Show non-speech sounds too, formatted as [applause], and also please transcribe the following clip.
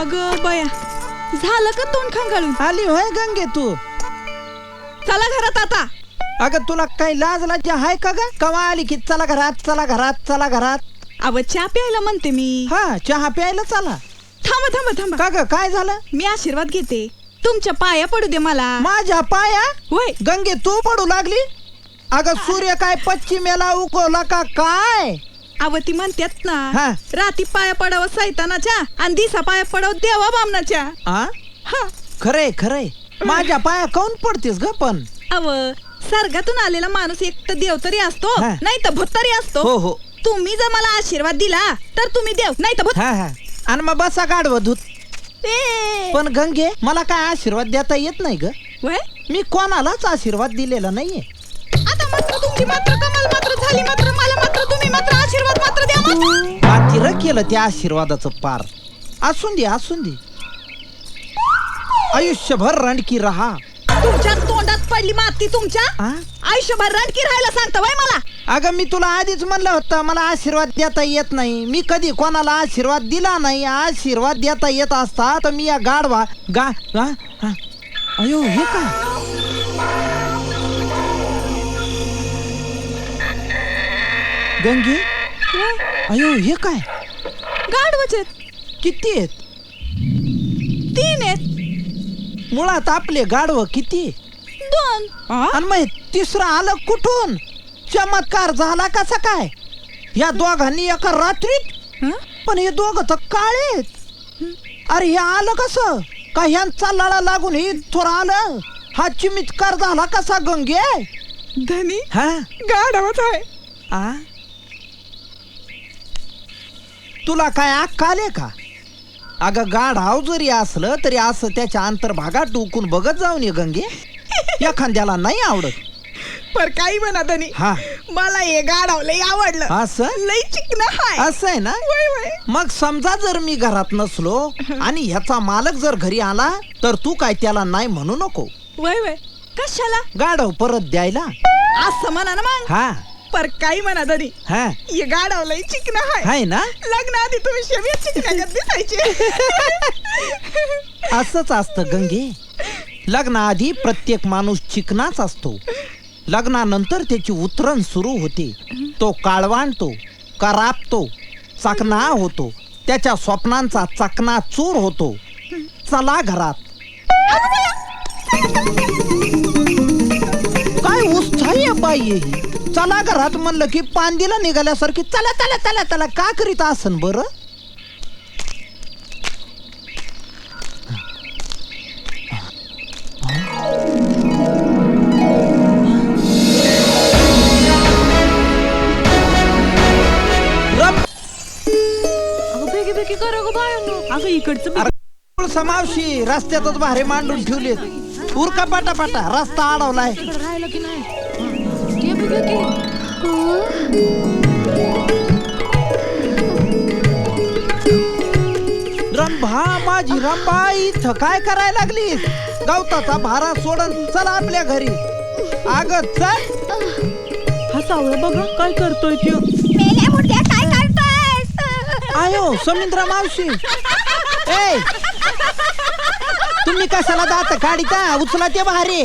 अग बया. झालं का तोंड खंगाळून? आली होय गंगे तू. चला घरात आता. अगं तुला काही लाज लाजा आहे का ग? कवा आली की चला घरात चला घरात चला घरात? अव चहा प्यायला म्हणते मी. हा चहा प्यायला चला. थांबा थांबा थांबा. का ग काय झालं? मी आशीर्वाद घेते. तुमच्या पाया पडू दे मला. माझ्या पाया? होय. गंगे तू पडू लागली? अगं सूर्य काय पश्चिमेला उगवला का काय? अव ती म्हणतात हा. ना राती पाया पडावं सैतानाच्या आणि दिसा पाया पडावं देवा बामनाच्या आ? हा. खरंय खरंय. माझ्या पाया काऊन पडतेस ग पण? अव सर्गातून आलेला माणूस एक तर देव तरी असतो हा. नाही तर भूत तरी असतो. हो हो. तुम्ही जर मला आशीर्वाद दिला तर तुम्ही देव नाही तर भूत. हा हा. आणि मग बसा गाडव धूत. ए, पण गंगे मला काय आशीर्वाद देता येत नाही ग? वय? मी कोणालाच आशीर्वाद दिलेला नाहीये. आता मात्र तुमची मात्र कमाल मात्र झाली मात्र मला मात्र द्या मात्र. पातीर केलं त्या आशीर्वादाचं पार. असून दे असून दे. आयुष्यभर रणकी राहा. तुमच्या तोंडात पडली माती तुमच्या? आ? आयुष्यभर रणकी राहायला सांगता वय मला. अगं मी तुला आधीच म्हणलं होतं मला आशीर्वाद देता येत नाही. मी कधी कोणाला आशीर्वाद दिला नाही. आशीर्वाद देता येत असता तर मी या गाडवा गा गा हा. अयो हे काय गंगे? अयो हे काय? गाढवचे किती आहेत? तीन आहेत. मुळात आपले गाडव किती? दोन. आणि मग हे तिसरं आलं कुठून? चमत्कार झाला कसा काय? या दोघांनी एका रात्रीत? हं? पण हे दोघं तर काळेत अरे हे आलं कसं? का ह्यांचा लळा लागून हे थोर आलं? हा चिमितकार झाला कसा गंगे? धनी हा? गाढवच आहे. आ? तुला काय आले का? अगं गाढाव जरी असलं तरी असं त्याच्या अंतर्भागात डुकून बघत जाऊन ये गंगे. एखाद्याला नाही आवडत. पर काही म्हणा धनी हा. मला हे गाढव लय आवडलं. असं? लय चिकन हाय. असं आहे ना? वय वय. मग समजा जर मी घरात नसलो [laughs] आणि ह्याचा मालक जर घरी आला तर तू काय त्याला नाही म्हणू नको? वय वय. कशाला? गाढव परत द्यायला? असं म्हणा ना मग. हा. पर काही म्हणा धनी हा. हे गाढव लय चिकन हाय हाय ना? लग्न आधी तुम्ही शेवी चिकण्यागत दिसायचे. असंच असतं गंगे. लग्नाआधी प्रत्येक माणूस चिकनाच असतो. लग्नानंतर त्याची उतरण सुरू होते. तो काळवाणतो करापतो चकना होतो. त्याच्या स्वप्नांचा चकना चूर होतो. चला घरात. काय उत्साही आहे बाई ही? चला घरात म्हणलं की पांदीला निघाल्यासारखी चला चला चला चला का करीत असन बरं? रब अगं बेगी बेगी कर गो बायानो. अगं इकडचं अरे समावशी रस्त्यातच भारे मांडून ठेवलेत. उरका पाटा पाटा रस्ता अडवलाय. राहिलं की नाही? की रंभा माझी रंभा इथं काय करायला लागलीस गवताचा भारा सोडन चला आपल्या घरी. अग चल. हा सावळं बघा काय करतोय त्यो. काय करतोय आयो समिंद्रा मावशी. ए! तुम्ही कशाला जात? काढिता उचला ते भारे.